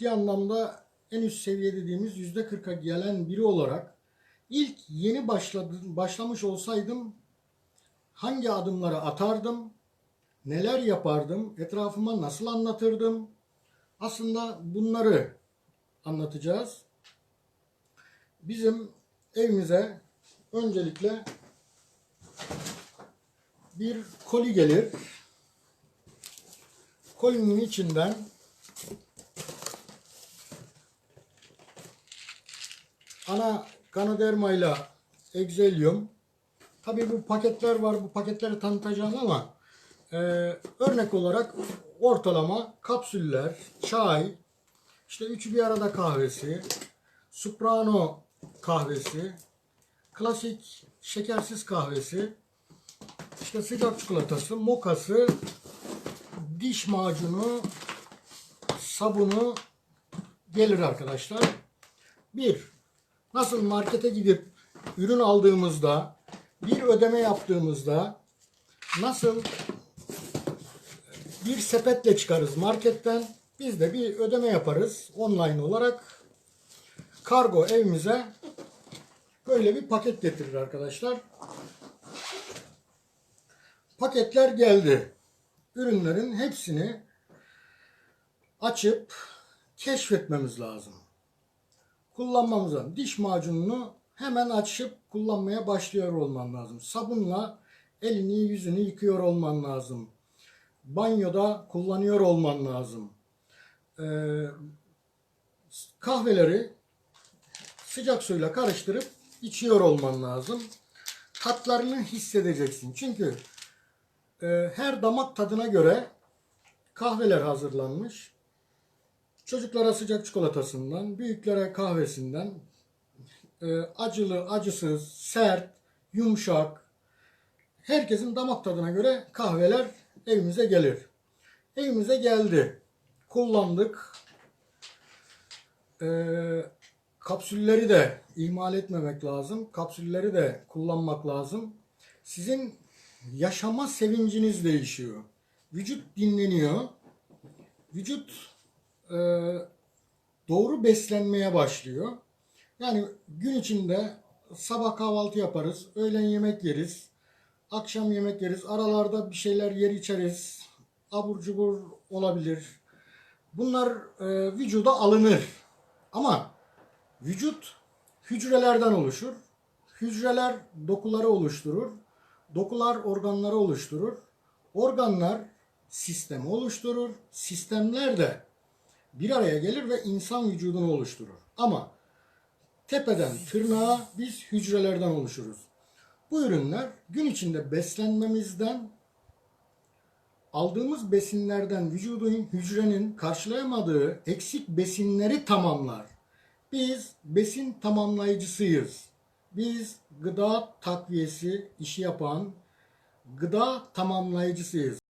ciddi anlamda en üst seviye dediğimiz yüzde 40'a gelen biri olarak ilk yeni başladım, başlamış olsaydım hangi adımları atardım, neler yapardım, etrafıma nasıl anlatırdım? Aslında bunları anlatacağız. Bizim evimize öncelikle bir koli gelir. Kolinin içinden ana Ganoderma ile Exelium. Tabii bu paketler var. Bu paketleri tanıtacağım ama e, örnek olarak ortalama kapsüller, çay, işte üçü bir arada kahvesi, Soprano kahvesi, klasik şekersiz kahvesi, işte sıcak çikolatası, mokası, diş macunu, sabunu gelir arkadaşlar. Bir, nasıl markete gidip ürün aldığımızda, bir ödeme yaptığımızda nasıl bir sepetle çıkarız marketten, biz de bir ödeme yaparız online olarak. Kargo evimize böyle bir paket getirir arkadaşlar. Paketler geldi. Ürünlerin hepsini açıp keşfetmemiz lazım. Kullanmamız lazım. Diş macununu hemen açıp kullanmaya başlıyor olman lazım. Sabunla elini yüzünü yıkıyor olman lazım. Banyoda kullanıyor olman lazım. Ee, kahveleri sıcak suyla karıştırıp içiyor olman lazım. Tatlarını hissedeceksin. Çünkü e, her damak tadına göre kahveler hazırlanmış. Çocuklara sıcak çikolatasından, büyüklere kahvesinden, e, acılı, acısız, sert, yumuşak, herkesin damak tadına göre kahveler evimize gelir. Evimize geldi. Kullandık. Ee, kapsülleri de ihmal etmemek lazım. Kapsülleri de kullanmak lazım. Sizin yaşama sevinciniz değişiyor. Vücut dinleniyor. Vücut e, doğru beslenmeye başlıyor. Yani gün içinde sabah kahvaltı yaparız, öğlen yemek yeriz, akşam yemek yeriz, aralarda bir şeyler yer içeriz, abur cubur olabilir. Bunlar e, vücuda alınır. Ama vücut hücrelerden oluşur. Hücreler dokuları oluşturur. Dokular organları oluşturur. Organlar sistemi oluşturur. Sistemler de bir araya gelir ve insan vücudunu oluşturur. Ama tepeden tırnağa biz hücrelerden oluşuruz. Bu ürünler gün içinde beslenmemizden aldığımız besinlerden vücudun hücrenin karşılayamadığı eksik besinleri tamamlar. Biz besin tamamlayıcısıyız. Biz gıda takviyesi işi yapan gıda tamamlayıcısıyız.